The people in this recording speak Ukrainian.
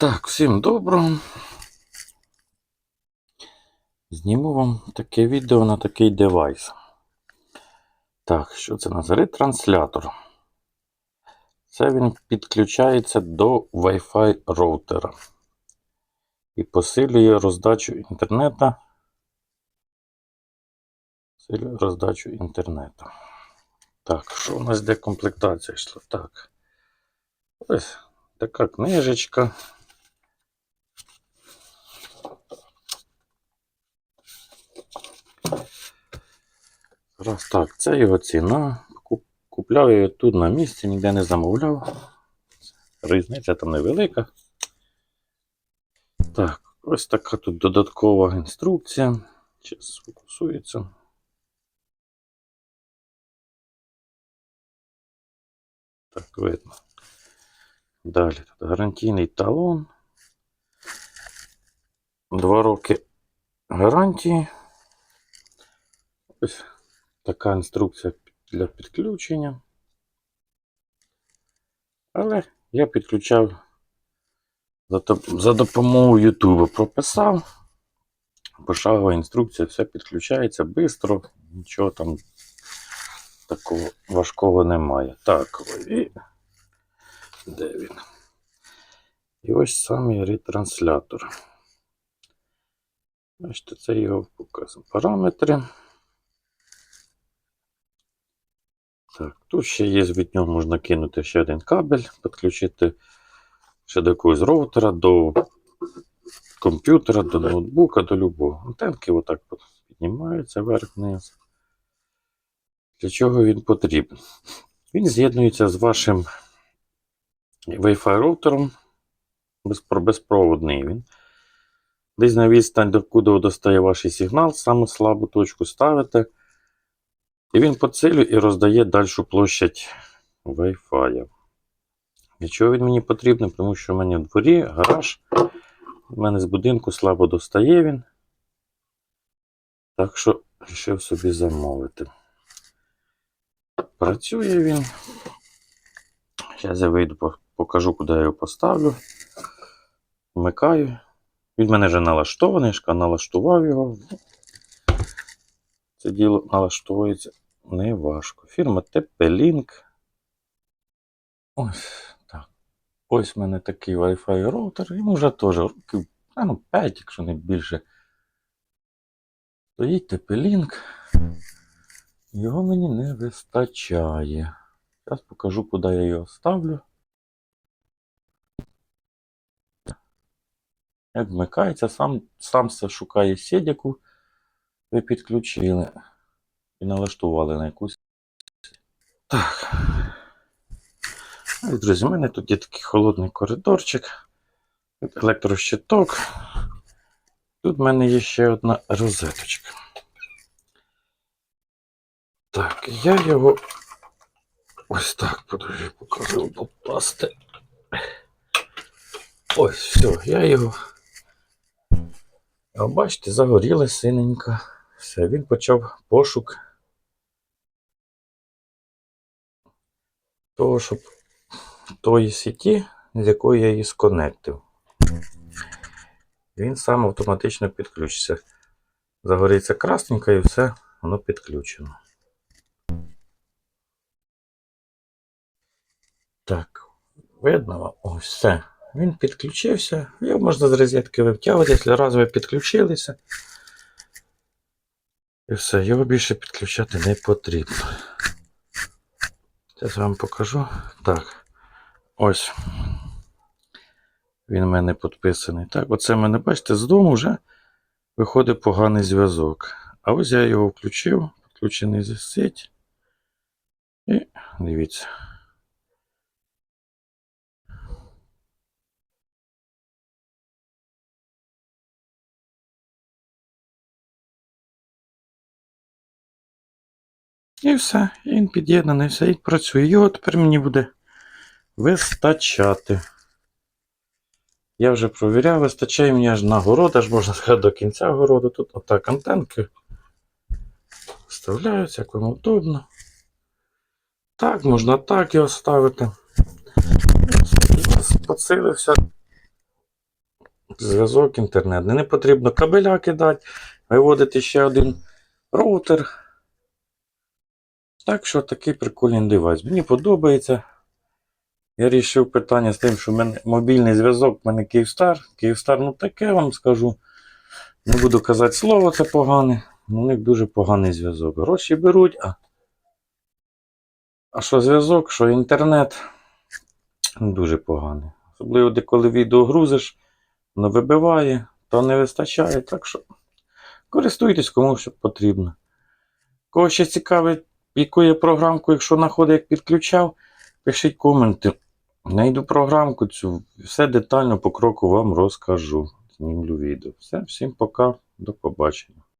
Так, всім доброго. Зніму вам таке відео на такий девайс. Так, що це нас? Ретранслятор. Це він підключається до Wi-Fi роутера і посилює роздачу інтернету. Посилює роздачу інтернету. Так, що у нас де комплектація йшла? Так. Ось така книжечка. Раз так, це його ціна. Купляв я її тут на місці, ніде не замовляв. Різниця там невелика. Так, ось така тут додаткова інструкція. Зараз сфокусується. Так, видно. Далі тут гарантійний талон. Два роки гарантії. Ось така інструкція для підключення. Але я підключав за, допомогою YouTube прописав. Пошагова інструкція, все підключається швидко, нічого там такого важкого немає. Так, і де він? І ось самий ретранслятор. Бачите, це його показує параметри. Так, тут ще є від нього можна кинути ще один кабель, підключити ще до якогось роутера, до комп'ютера, до ноутбука, до любого. Антенки отак піднімаються вверх-вниз. Для чого він потрібен? Він з'єднується з вашим Wi-Fi роутером безпроводний він. Десь на відстань, докуди достає ваш сигнал, саме слабу точку ставите. І він поцілює і роздає дальшу площадь Wi-Fi. Для чого він мені потрібен? Тому що в мене в дворі гараж. У мене з будинку слабо достає він. Так що вирішив собі замовити. Працює він. Зараз я вийду, покажу, куди я його поставлю. Вмикаю. Він в мене вже налаштований, шка налаштував його. Це діло налаштовується не важко. Фірма TP-Link. Ось так. Ось в мене такий Wi-Fi роутер. Йому вже теж років ну, 5, якщо не більше. Стоїть TP-Link. Його мені не вистачає. Зараз покажу, куди я його ставлю. Як вмикається, сам, сам все шукає сеть, яку ви підключили і налаштували на якусь. Так. Ось, Друзі, у мене тут є такий холодний коридорчик, електрощиток. Тут в мене є ще одна розеточка. Так, я його ось так подожди, покажу попасти. Ось, все, я його. А бачите, загоріла синенька. Все, він почав пошук того, щоб тої сіті, з якої я її сконектив. Він сам автоматично підключиться. Загориться красненько і все, воно підключено. Так, видно вам? Ось все. Він підключився. Його можна з розетки витягувати, якщо раз ви підключилися. І все, його більше підключати не потрібно. Зараз вам покажу. Так. Ось. Він в мене підписаний. Так, оце в мене, бачите, з дому вже виходить поганий зв'язок. А ось я його включив, підключений зі сеть. І дивіться. І все, і він під'єднаний, все, і працює. Його тепер мені буде вистачати. Я вже провіряв, вистачає мені аж на город, аж можна сказати до кінця городу. Тут отак антенки вставляються, як вам удобно. Так, можна так його ставити. Поцилився зв'язок інтернетний. Не потрібно кабеля кидати, виводити ще один роутер. Так що такий прикольний девайс. Мені подобається. Я вирішив питання з тим, що в мене мобільний зв'язок, в мене Київстар. Київстар, ну таке вам скажу. Не буду казати слово, це погане. У них дуже поганий зв'язок. Гроші беруть, а. А що зв'язок, що інтернет дуже поганий. Особливо, де коли відео грузиш, воно вибиває, то не вистачає. Так що користуйтесь кому що потрібно. Кого ще цікавить, яку я програмку, якщо знаходить, як підключав, пишіть коменти. Найду програмку цю, все детально по кроку вам розкажу. Знімлю відео. Все, всім пока, до побачення.